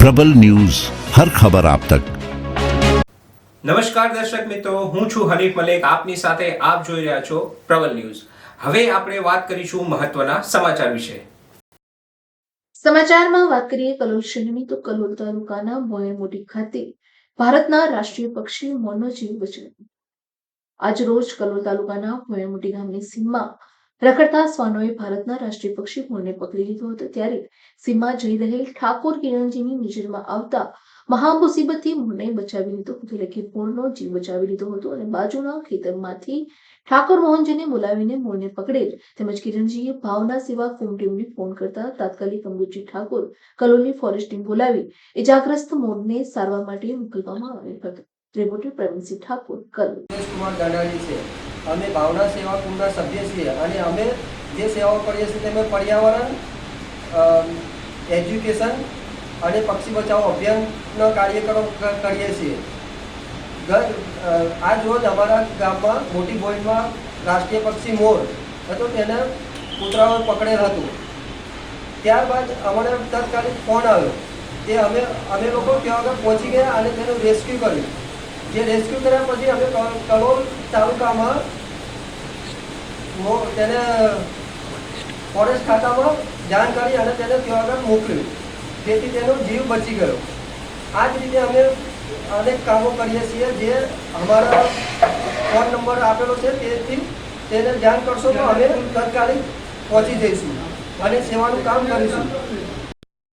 પ્રબલ news હર ખબર આપ તક. નમસ્કાર દર્શક મિત્રો હું છું હરીફ મલેક. આપની સાથે આપ જોઈ રહ્યા છો પ્રબલ ન્યૂઝ. હવે આપણે વાત કરીશું મહત્વના સમાચાર વિશે. સમાચારમાં વાત કરીએ કલોલ શહેરની તો કલોલ તાલુકાના મોટી ખાતે ભારતના રાષ્ટ્રીય પક્ષી મોનો જીવ આજ રોજ કલોલ તાલુકાના મોટી ગામની સીમમાં રખડતા શ્વાનોએ ભારતના રાષ્ટ્રીય પક્ષી મોરને પકડી લીધો હતો. ત્યારે સીમા જઈ રહેલ ઠાકોર કિરણજીની નજરમાં આવતા મહા મુસીબતથી બચાવી લીધો હતો. એટલે કે મોરનો જીવ બચાવી લીધો હતો અને બાજુના ખેતરમાંથી ઠાકોર મોહનજીને બોલાવીને મોરને પકડેલ તેમજ કિરણજીએ ભાવના સેવા ફિલ્મ ટીમને ફોન કરતા તાત્કાલિક અંબુજી ઠાકોર કલોલની ફોરેસ્ટ ટીમ બોલાવી ઇજાગ્રસ્ત મોરને સારવાર માટે મોકલવામાં આવ્યો હતો. રિપોર્ટર પ્રવીણસિંહ ઠાકોર, કલોલ. કુમાર છે. અમે ભાવના સેવા કુંડના સભ્ય છીએ. અને અમે જે સેવાઓ કરીએ છીએ તેમાં પર્યાવરણ એજ્યુકેશન અને પક્ષી બચાવ અભિયાનનો કાર્યક્રમ કરીએ છીએ. આજ રોજ અમારા ગામમાં મોટી બોઈમાં રાષ્ટ્રીય પક્ષી મોર હતો તેને કૂતરાઓએ પકડેલ હતું. ત્યારબાદ અમને તાત્કાલિક ફોન આવ્યો. તે અમે અમે લોકો ત્યાં આગળ પહોંચી ગયા અને તેનું રેસ્ક્યુ કર્યું. જે રેસ્ક્યુ કર્યા પછી અમે કલોલ તાલુકામાં તેને ફોરેસ્ટ ખાતામાં જાણ કરી અને તેને ત્યાં આગળ મોકલ્યું. જેથી તેનો જીવ બચી ગયો. આ જ રીતે અમે અનેક કામો કરીએ છીએ જે અમારા ફોન નંબર આપેલો છે, તેથી તેને જાણ કરશો તો અમે તાત્કાલિક પહોંચી જઈશું અને સેવાનું કામ કરીશું.